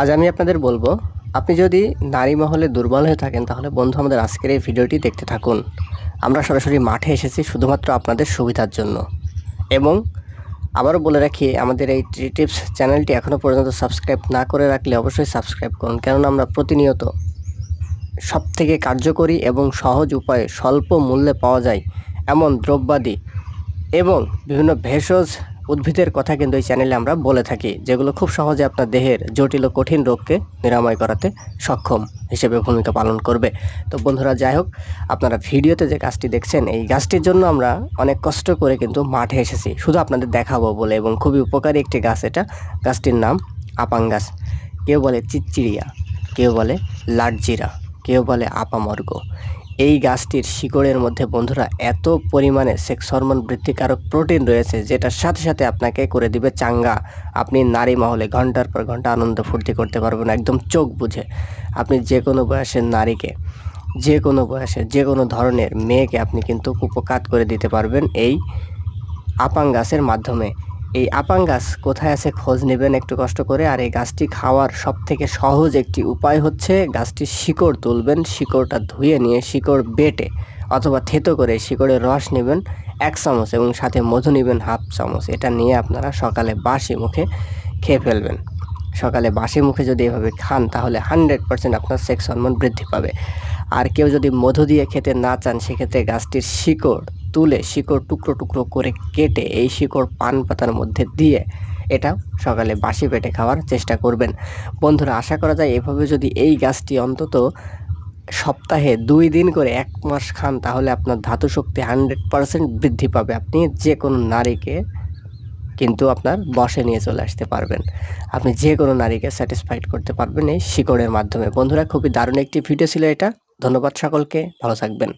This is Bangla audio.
আজ আমি আপনাদের বলব, আপনি যদি নারী মহলে দুর্বল হয়ে থাকেন, তাহলে বন্ধু আমাদের আজকের এই ভিডিওটি দেখতে থাকুন। আমরা সরাসরি মাঠে এসেছি শুধুমাত্র আপনাদের সুবিধার জন্য। এবং আবারও বলে রাখি, আমাদের এই টিপস চ্যানেলটি এখনও পর্যন্ত সাবস্ক্রাইব না করে রাখলে অবশ্যই সাবস্ক্রাইব করুন, কেননা আমরা প্রতিনিয়ত সব থেকে কার্যকরী এবং সহজ উপায়ে স্বল্প মূল্যে পাওয়া যায় এমন দ্রব্যাদি এবং বিভিন্ন ভেষজ উদ্ভিদের কথা কিন্তু এই চ্যানেলে আমরা বলে থাকি, যেগুলো খুব সহজে আপনার দেহের জটিল ও কঠিন রোগকে নিরাময় করাতে সক্ষম হিসেবে ভূমিকা পালন করবে। তো বন্ধুরা, যাই হোক, আপনারা ভিডিওতে যে গাছটি দেখছেন, এই গাছটির জন্য আমরা অনেক কষ্ট করে কিন্তু মাঠে এসেছি। শুধু আপনাদের দেখাবো বলে এবং খুবই উপকারী একটি গাছ এটা। গাছটির নাম আপাং গাছ কেউ বলে চিচ্চিড়িয়া কেউ বলে লাটজিরা, কেউ বলে আপামর্গ। এই গাছটির শিকড়ের মধ্যে, বন্ধুরা, এত পরিমাণে সেক্স হরমোন বৃদ্ধিকারক প্রোটিন রয়েছে, যেটার সাথে সাথে আপনাকে করে দিবে চাঙ্গা। আপনি নারী মহলে ঘণ্টার পর ঘণ্টা আনন্দ ফুর্তি করতে পারবেন, একদম চোখ বুঝে। আপনি যে কোনো বয়সের নারীকে যে কোনো বয়সে যে কোনো ধরনের মেয়েকে আপনি কিন্তু উপকাত করে দিতে পারবেন এই আপাং গাছের মাধ্যমে। এই আপাং গাছ কোথায় আছে খোঁজ নেবেন একটু কষ্ট করে। আর এই গাছটি খাওয়ার সব থেকে সহজ একটি উপায় হচ্ছে গাছটির শিকড় তুলবেন, শিকড়টা ধুয়ে নিয়ে শিকড় বেটে অথবা থেতো করে শিকড়ের রস নেবেন, এক চামচ এবং সাথে মধু নেবেন হাফ চামচ। এটা নিয়ে আপনারা সকালে বাসি মুখে খেয়ে ফেলবেন। সকালে বাসি মুখে যদি এভাবে খান, তাহলে হানড্রেড পার্সেন্ট আপনার সেক্স হরমোন বৃদ্ধি পাবে। আর কেউ যদি মধু দিয়ে খেতে না চান, সেক্ষেত্রে গাছটির শিকড় তুলে শিকড় টুকরো টুকরো করে কেটে এই শিকড় পান পাতার মধ্যে দিয়ে এটা সকালে বাসি পেটে খাওয়ার চেষ্টা করবেন। বন্ধুরা, আশা করা যায় এভাবে যদি এই গাছটি অন্তত সপ্তাহে দুই দিন করে এক মাস খান, তাহলে আপনার ধাতু শক্তি হান্ড্রেড পারসেন্ট বৃদ্ধি পাবে। আপনি যে কোনো নারীকে কিন্তু আপনার বসে নিয়ে চলে আসতে পারবেন। আপনি যে কোনো নারীকে স্যাটিসফাইড করতে পারবেন এই শিকড়ের মাধ্যমে। বন্ধুরা, খুবই দারুণ একটি ভিডিও ছিল এটা। ধন্যবাদ সকলকে। ভালো থাকবেন।